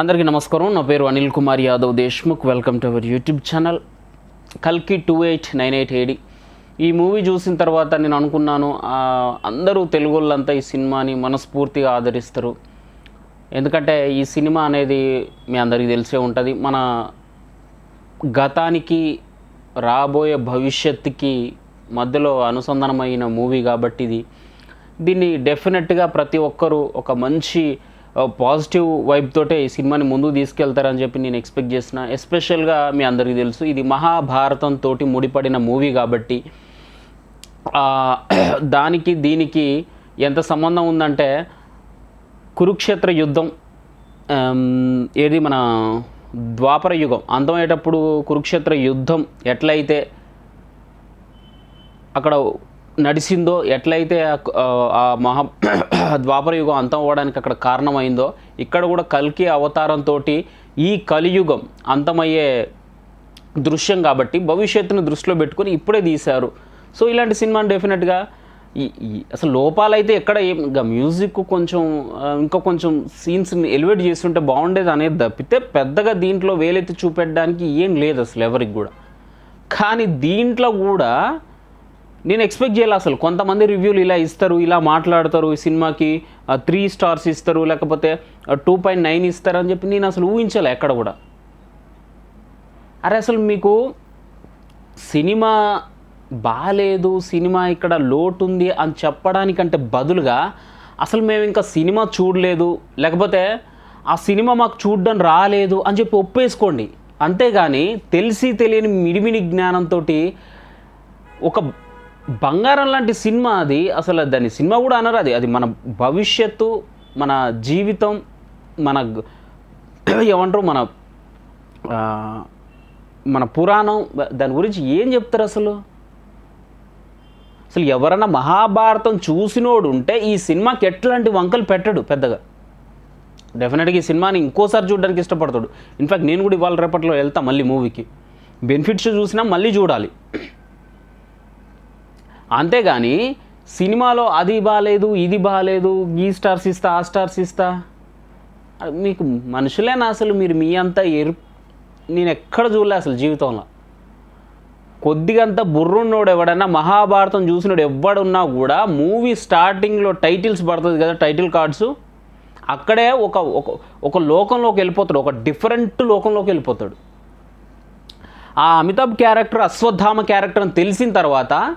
అందరికీ నమస్కారం. నా పేరు Anil Kumar Yadav Deshmukh. Welcome to our YouTube channel కల్కి two eight nine eight AD ఈ మూవీ చూసిన తర్వాత నేను అనుకున్నాను అందరూ తెలుగు వాళ్ళంతా ఈ సినిమాని మనస్ఫూర్తిగా ఆదరిస్తారు. ఎందుకంటే ఈ సినిమా అనేది మీ అందరికీ తెలిసే ఉంటుంది. మన గతానికి రాబోయే భవిష్యత్తుకి మధ్యలో అనుసంధానమైన మూవీ కాబట్టి ఇది దీన్ని డెఫినెట్గా ప్రతి ఒక్కరూ ఒక మంచి పాజిటివ్ వైబ్ తోటే ఈ సినిమాని ముందుకు తీసుకెళ్తారని చెప్పి నేను ఎక్స్పెక్ట్ చేసిన ఎస్పెషల్గా మీ అందరికీ తెలుసు ఇది మహాభారతం తోటి ముడిపడిన మూవీ కాబట్టి దానికి దీనికి ఎంత సంబంధం ఉందంటే కురుక్షేత్ర యుద్ధం ఏది మన ద్వాపర యుగం అంతమయ్యేటప్పుడు కురుక్షేత్ర యుద్ధం ఎట్లయితే అక్కడ నడిచిందో ఎట్లయితే ఆ- మహా ద్వాపర యుగం అంతం అవ్వడానికి అక్కడ కారణమైందో ఇక్కడ కూడా కల్కి అవతారంతో ఈ కలియుగం అంతమయ్యే దృశ్యం కాబట్టి భవిష్యత్తును దృష్టిలో పెట్టుకొని ఇప్పుడే తీశారు. సో ఇలాంటి సినిమాని డెఫినెట్గా ఈ అసలు లోపాలైతే ఎక్కడ ఏం ఇంకా మ్యూజిక్ కొంచెం ఇంకా కొంచెం సీన్స్ని ఎలివేట్ చేస్తుంటే బాగుండేది అనేది తప్పితే పెద్దగా దీంట్లో వేలెత్తి చూపెట్టడానికి ఏం లేదు అసలు ఎవరికి కూడా. కానీ దీంట్లో కూడా నేను ఎక్స్పెక్ట్ చేయాలి అసలు. కొంతమంది రివ్యూలు ఇలా ఇస్తారు ఇలా మాట్లాడతారు ఈ సినిమాకి త్రీ స్టార్స్ ఇస్తారు లేకపోతే టూ పాయింట్ నైన్ ఇస్తారు అని చెప్పి నేను అసలు ఊహించాలి ఎక్కడ కూడా. అరే అసలు మీకు సినిమా బాగాలేదు సినిమా ఇక్కడ లోటు ఉంది అని చెప్పడానికంటే బదులుగా అసలు మేము ఇంకా సినిమా చూడలేదు లేకపోతే ఆ సినిమా మాకు చూడడం రాలేదు అని చెప్పి ఒప్పేసుకోండి. అంతేగాని తెలిసి తెలియని మిడిమిడి జ్ఞానంతో ఒక బంగారం లాంటి సినిమా అది అసలు దాని సినిమా కూడా అనరు అది. అది మన భవిష్యత్తు మన జీవితం మన ఏమంటారు? మన మన పురాణం దాని గురించి ఏం చెప్తారు అసలు? అసలు ఎవరైనా మహాభారతం చూసినోడు ఉంటే ఈ సినిమాకి ఎట్లాంటి వంకలు పెట్టడు పెద్దగా. డెఫినెట్గా ఈ సినిమాని ఇంకోసారి చూడడానికి ఇష్టపడతాడు. ఇన్ఫాక్ట్ నేను కూడా ఇవాళ రేపట్లో వెళ్తా మళ్ళీ మూవీకి బెనిఫిట్స్ చూసినా మళ్ళీ చూడాలి. అంతేగాని సినిమాలో అది బాగాలేదు ఇది బాగాలేదు ఈ స్టార్స్ ఇస్తా ఆ స్టార్స్ ఇస్తా. మీకు మనుషులేనా అసలు? మీరు మీ అంతా ఎరు నేను ఎక్కడ చూడలే అసలు జీవితంలో. కొద్దిగంత బుర్రున్నోడు ఎవడన్నా మహాభారతం చూసినోడు ఎవడున్నా కూడా మూవీ స్టార్టింగ్లో టైటిల్స్ పడుతుంది కదా టైటిల్ కార్డ్స్. అక్కడే ఒక ఒక ఒక లోకంలోకి వెళ్ళిపోతాడు ఒక డిఫరెంట్ లోకంలోకి వెళ్ళిపోతాడు. ఆ అమితాబ్ క్యారెక్టర్ అశ్వత్థామ క్యారెక్టర్ అని తెలిసిన తర్వాత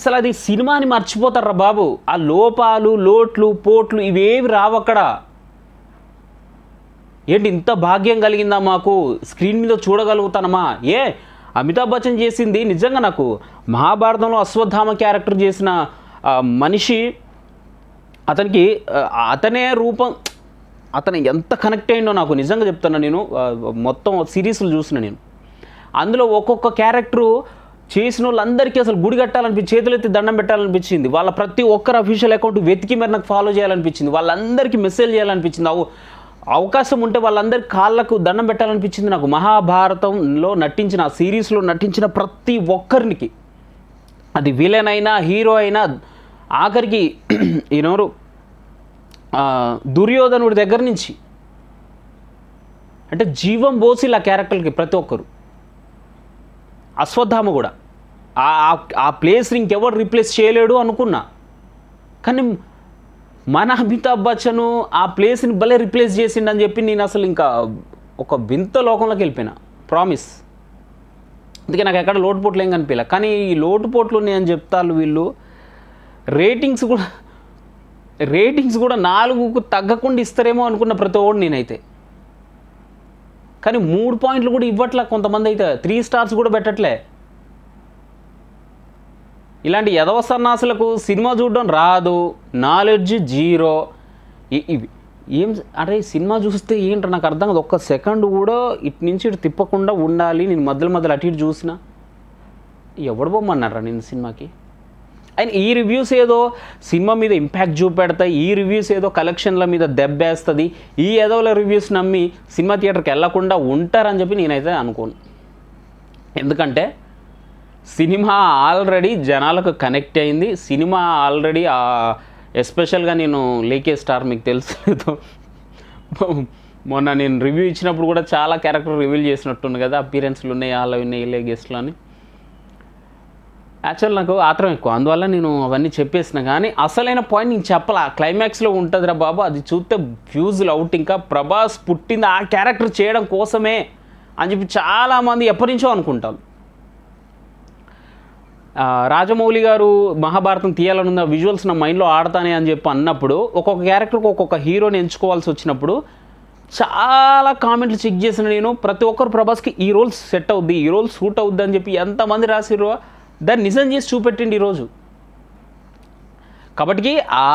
అసలు అది సినిమాని మర్చిపోతారా బాబు? ఆ లోపాలు లోట్లు పోట్లు ఇవేవి రావు అక్కడ. ఏంటి ఇంత భాగ్యం కలిగిందా మాకు? స్క్రీన్ మీద చూడగలుగుతానమా? ఏ అమితాబ్ బచ్చన్ చేసింది నిజంగా నాకు. మహాభారతంలో అశ్వత్థామ క్యారెక్టర్ చేసిన మనిషి అతనికి అతనే రూపం అతను ఎంత కనెక్ట్ అయిందో నాకు నిజంగా చెప్తున్నా నేను. మొత్తం సిరీస్లు చూసిన నేను. అందులో ఒక్కొక్క క్యారెక్టరు చేసిన వాళ్ళందరికీ అసలు గుడి కట్టాలనిపించి చేతులెత్తి దండం పెట్టాలనిపించింది. వాళ్ళ ప్రతి ఒక్కరు అఫీషియల్ అకౌంట్ వెతికి మరి నాకు ఫాలో చేయాలనిపించింది. వాళ్ళందరికీ మెసేజ్ చేయాలనిపించింది. అవు అవకాశం ఉంటే వాళ్ళందరి కాళ్ళకు దండం పెట్టాలనిపించింది నాకు. మహాభారతంలో నటించిన ఆ సిరీస్లో నటించిన ప్రతి ఒక్కరికి అది విలన్ అయినా హీరో అయినా ఆఖరికి ఈనోరు దుర్యోధనుడి దగ్గర నుంచి. అంటే జీవం పోసి ఆ క్యారెక్టర్కి ప్రతి ఒక్కరు. అశ్వత్థామ కూడా. ఆ- ప్లేస్ని ఇంకెవరు రీప్లేస్ చేయలేడు అనుకున్నా. కానీ మన అమితాబ్ బచ్చన్ ఆ ప్లేస్ని భలే రిప్లేస్ చేసిండని చెప్పి నేను అసలు ఇంకా ఒక వింత లోకంలోకి వెళ్ళిపోయినా. ప్రామిస్ అందుకే నాకు ఎక్కడ లోటుపోట్లు ఏం కనిపించలే. కానీ ఈ లోటుపోట్లు నేను చెప్తాను వీళ్ళు. రేటింగ్స్ కూడా రేటింగ్స్ కూడా నాలుగుకు తగ్గకుండా ఇస్తారేమో అనుకున్న ప్రతి ఒక్కడు నేనైతే. కానీ మూడు పాయింట్లు కూడా ఇవ్వట్లే కొంతమంది అయితే. త్రీ స్టార్స్ కూడా పెట్టట్లే. ఇలాంటి యదవ సన్నాసులకు సినిమా చూడడం రాదు. నాలెడ్జ్ జీరో ఇ- ఇవి ఏం అరే సినిమా చూస్తే ఏంటో నాకు అర్థం కాదు. ఒక్క సెకండ్ కూడా ఇటు నుంచి ఇటు తిప్పకుండా ఉండాలి. నేను మధ్యలో మధ్యలో అటు ఇటు చూసిన. ఎవడు బొమ్మన్నారా నేను సినిమాకి? అండ్ ఈ రివ్యూస్ ఏదో సినిమా మీద ఇంపాక్ట్ చూపెడతాయి. ఈ రివ్యూస్ ఏదో కలెక్షన్ల మీద దెబ్బేస్తుంది. ఈ ఏదోల రివ్యూస్ నమ్మి సినిమా థియేటర్కి వెళ్ళకుండా ఉంటారని చెప్పి నేనైతే అనుకోను. ఎందుకంటే సినిమా ఆల్రెడీ జనాలకు కనెక్ట్ అయింది. సినిమా ఆల్రెడీ ఎస్పెషల్గా నేను లేకే స్టార్ మీకు తెలుసు మొన్న నేను రివ్యూ ఇచ్చినప్పుడు కూడా చాలా క్యారెక్టర్ రివీల్ చేసినట్టుంది కదా అపీరెన్స్లు ఉన్నాయి అలా ఉన్నాయి ఇలా గెస్ట్లు అని. యాక్చువల్ నాకు ఆత్రం ఎక్కువ. అందువల్ల నేను అవన్నీ చెప్పేసిన కానీ అసలైన పాయింట్ నేను చెప్పాలా. క్లైమాక్స్లో ఉంటుందిరా బాబు అది చూస్తే ఫ్యూజులు అవుట్ ఇంకా ప్రభాస్ పుట్టింది ఆ క్యారెక్టర్ చేయడం కోసమే అని చెప్పి చాలామంది ఎప్పటి నుంచో అనుకుంటారు. రాజమౌళి గారు మహాభారతం తీయాలనున్న విజువల్స్ నా మైండ్లో ఆడతానే అని చెప్పి అన్నప్పుడు ఒక్కొక్క క్యారెక్టర్కి ఒక్కొక్క హీరోని ఎంచుకోవాల్సి వచ్చినప్పుడు చాలా కామెంట్లు చెక్ చేసిన నేను. ప్రతి ఒక్కరు ప్రభాస్కి ఈ రోల్ సెట్ అవుద్ది ఈ రోల్ సూట్ అవుద్ది అని చెప్పి ఎంతమంది రాసిరో దాన్ని నిజం చేసి చూపెట్టిండి ఈరోజు కాబట్టి ఆ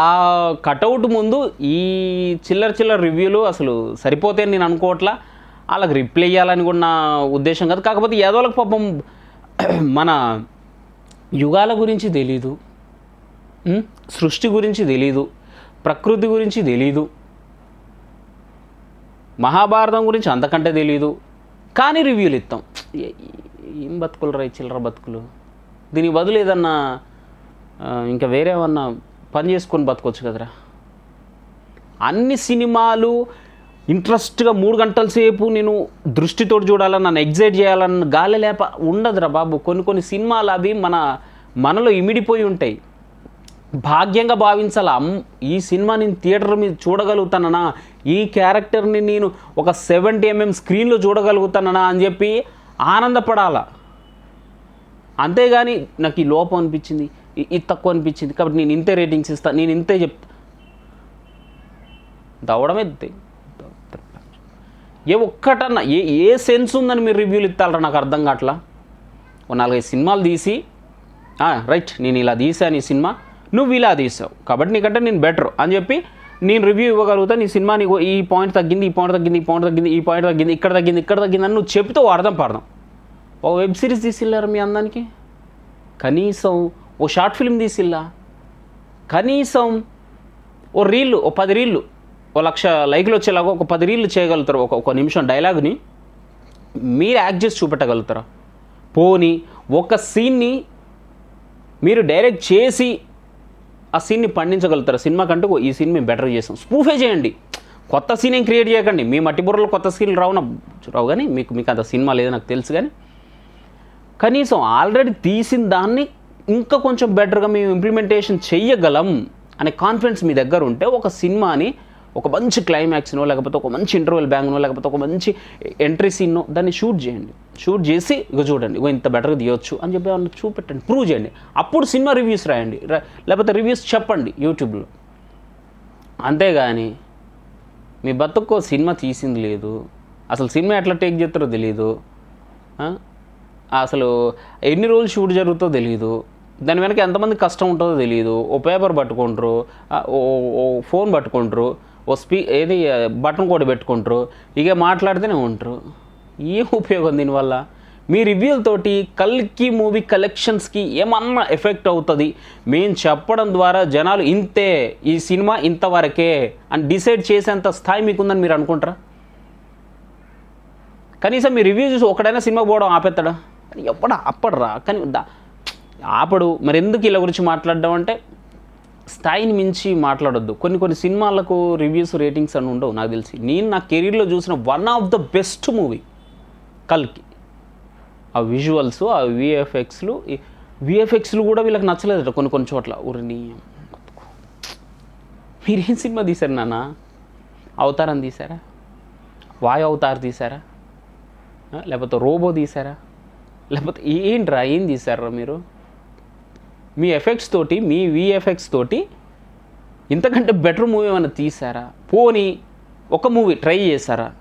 కటౌట్ ముందు ఈ చిల్లర చిల్లర రివ్యూలు అసలు సరిపోతే నేను అనుకోవట్లా. వాళ్ళకి రిప్లై ఇవ్వాలని కూడా నా ఉద్దేశం కాదు. కాకపోతే ఏదోలకు పాపం మన యుగాల గురించి తెలీదు. సృష్టి గురించి తెలీదు. ప్రకృతి గురించి తెలీదు. మహాభారతం గురించి అంతకంటే తెలీదు. కానీ రివ్యూలు ఇస్తాం ఏం బతుకులు రా ఈ చిల్లర బతుకులు? దీనికి బదులు ఏదన్నా ఇంకా వేరే ఏమన్నా పని చేసుకొని బతకొచ్చు కదరా. అన్ని సినిమాలు ఇంట్రెస్ట్గా మూడు గంటల సేపు నేను దృష్టితో చూడాలని నన్ను ఎగ్జైట్ చేయాలని గాలి లేప ఉండదురా బాబు. కొన్ని కొన్ని సినిమాలు అవి మన మనలో ఇమిడిపోయి ఉంటాయి. భాగ్యంగా భావించాల? ఈ సినిమా నేను థియేటర్ మీద చూడగలుగుతానన్నా ఈ క్యారెక్టర్ని నేను ఒక సెవెంటీ ఎంఎం స్క్రీన్లో చూడగలుగుతానన్నా అని చెప్పి ఆనందపడాల? అంతేగాని నాకు ఈ లోపం అనిపించింది ఇది తక్కువ అనిపించింది. కాబట్టి నేను ఇంతే రేటింగ్స్ ఇస్తాను నేను ఇంతే చెప్తా దవడమే ఏ ఒక్కటన్నా ఏ ఏ సెన్స్ ఉందని మీరు రివ్యూలు ఇస్తారా నాకు అర్థం కావట్లా? ఓ నాలుగైదు సినిమాలు తీసి రైట్ నేను ఇలా తీసాను ఈ సినిమా నువ్వు ఇలా తీసావు కాబట్టి నీకంటే నేను బెటర్ అని చెప్పి నేను రివ్యూ ఇవ్వగలుగుతా నీ సినిమా నీకు ఈ పాయింట్ తగ్గింది ఈ పాయింట్ తగ్గింది ఈ పాయింట్ తగ్గింది ఈ పాయింట్ తగ్గింది ఇక్కడ తగ్గింది ఇక్కడ తగ్గింది అని నువ్వు చెప్తూ అర్థం పడదాం ఓ వెబ్ సిరీస్ తీసిల్లారు మీ అందానికి? కనీసం ఓ షార్ట్ ఫిల్మ్ తీసిల్లా? కనీసం ఓ రీళ్ళు ఓ పది రీళ్ళు ఓ లక్ష లైక్లు వచ్చేలాగా ఒక పది రీళ్ళు చేయగలుగుతారు. ఒక ఒక నిమిషం డైలాగ్ని మీరు యాక్ట్ చేసి చూపెట్టగలుగుతారా? పోని ఒక సీన్ని మీరు డైరెక్ట్ చేసి ఆ సీన్ని పండించగలుగుతారు? సినిమా కంటే ఓ ఈ సీన్ మేము బెటర్ చేసాం స్పూఫే చేయండి. కొత్త సీన్ ఏం క్రియేట్ చేయకండి. మీ మట్టి బుర్రలో కొత్త సీన్లు రావు రావు కానీ మీకు మీకు అంత సినిమా లేదు నాకు తెలుసు కానీ. కనీసం ఆల్రెడీ తీసిన దాన్ని ఇంకా కొంచెం బెటర్గా మేము ఇంప్లిమెంటేషన్ చెయ్యగలం అనే కాన్ఫిడెన్స్ మీ దగ్గర ఉంటే ఒక సినిమాని ఒక మంచి క్లైమాక్స్నో లేకపోతే ఒక మంచి ఇంటర్వెల్ బ్యాంగ్నో లేకపోతే ఒక మంచి ఎంట్రీ సీన్నో దాన్ని షూట్ చేయండి. షూట్ చేసి ఇక చూడండి. ఇగో ఇంత బెటర్గా తీయొచ్చు అని చెప్పి ఏమన్నా చూపెట్టండి. ప్రూవ్ చేయండి. అప్పుడు సినిమా రివ్యూస్ రాయండి. లేకపోతే రివ్యూస్ చెప్పండి యూట్యూబ్లో అంతేగాని మీ బతుక్కో సినిమా తీసింది లేదు. అసలు సినిమా ఎట్లా టేక్ చేస్తారో తెలియదు అసలు ఎన్ని రోజులు షూట్ జరుగుతుందో తెలియదు దాని వెనక ఎంతమంది కష్టం ఉంటుందో తెలియదు ఓ పేపర్ పట్టుకుంటారు. ఓ ఓ ఫోన్ పట్టుకుంటారు. ఓ స్పీ ఏది బటన్ కూడా పెట్టుకుంటారు ఇక మాట్లాడితేనే ఉంటారు. ఏం ఉపయోగం దీనివల్ల? మీ రివ్యూలతోటి కల్కి మూవీ కలెక్షన్స్కి ఏమన్నా ఎఫెక్ట్ అవుతుంది? మేము చెప్పడం ద్వారా జనాలు ఇంతే ఈ సినిమా ఇంతవరకే అని డిసైడ్ చేసేంత స్థాయి మీకుందని మీరు అనుకుంటారా? కనీసం మీ రివ్యూ చూసి ఒకడైనా సినిమా పోవడం ఆపేస్తాడా ఎప్పుడా అప్పడరా కానీ ఆపడు. మరి ఎందుకు ఇలా గురించి మాట్లాడడం అంటే స్థాయిని మించి మాట్లాడొద్దు. కొన్ని కొన్ని సినిమాలకు రివ్యూస్ రేటింగ్స్ అని ఉండవు నాకు తెలిసి. నేను నా కెరీర్లో చూసిన one of the best movie కల్కి. ఆ విజువల్స్ ఆ విఎఫ్ఎక్స్లు విఎఫ్ఎక్స్లు కూడా వీళ్ళకి నచ్చలేదట కొన్ని కొన్ని చోట్ల. ఊరిని మీరేం సినిమా తీశారు నాన్న? అవతారం తీశారా? వాయు అవతార్ తీశారా? లేకపోతే రోబో తీశారా? లేకపోతే ఏంట్రా ఏం తీశారా మీరు? మీ ఎఫెక్ట్స్ తోటి మీ విఎఫ్ఎక్స్ తోటి ఇంతకంటే బెటర్ మూవీ ఏమైనా తీసారా పోనీ ఒక మూవీ ట్రై చేశారా?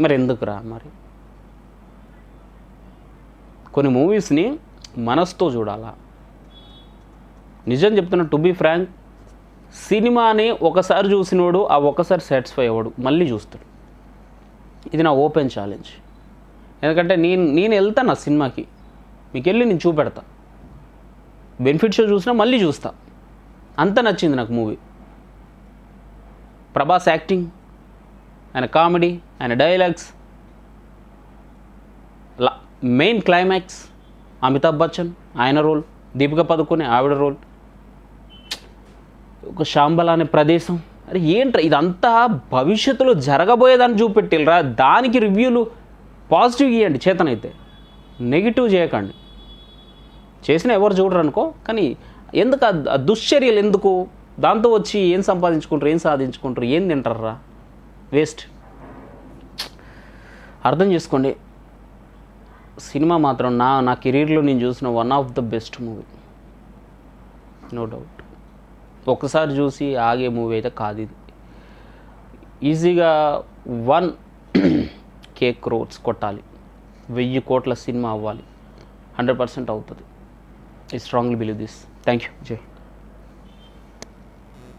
మరి ఎందుకురా మరి? కొన్ని మూవీస్ని మనసుతో చూడాలా? నిజం చెప్తున్నా టు బీ ఫ్రాంక్ సినిమాని ఒకసారి చూసినోడు ఆ ఒకసారి సాటిస్ఫై అవ్వడు. మళ్ళీ చూస్తాడు. ఇది నా ఓపెన్ ఛాలెంజ్. ఎందుకంటే నేను నేను వెళ్తాను నా సినిమాకి. మీకు వెళ్ళి నేను చూపెడతా. బెనిఫిట్ షో చూసినా మళ్ళీ చూస్తా. అంత నచ్చింది నాకు మూవీ. ప్రభాస్ యాక్టింగ్ ఆయన కామెడీ ఆయన dialogues main climax Amitabh Bachchan ఆయన రోల్ దీపిక పదుకునే ఆవిడ రోల్. ఒక శాంబల అనే ప్రదేశం. అరే ఏంట్రా ఇదంతా భవిష్యత్తులో జరగబోయేదాన్ని చూపెట్టిల్రా? దానికి రివ్యూలు పాజిటివ్ ఇవ్వండి చేతనైతే. నెగిటివ్ చేయకండి. చేసిన ఎవరు చూడరు అనుకో కానీ ఎందుకు ఆ- దుశ్చర్యలు ఎందుకు? దాంతో వచ్చి ఏం సంపాదించుకుంటారు ఏం సాధించుకుంటారు ఏం తింటారా? వేస్ట్. అర్థం చేసుకోండి. సినిమా మాత్రం నా నా కెరీర్లో నేను చూసిన one of the best movie. No doubt. ఒక్కసారి చూసి ఆగే మూవీ అయితే కాదు ఇది. ఈజీగా వన్ కేక్ క్రోర్స్ కొట్టాలి. వెయ్యి కోట్ల సినిమా అవ్వాలి. హండ్రెడ్ పర్సెంట్ అవుతుంది. I strongly believe this. Thank you. Jay.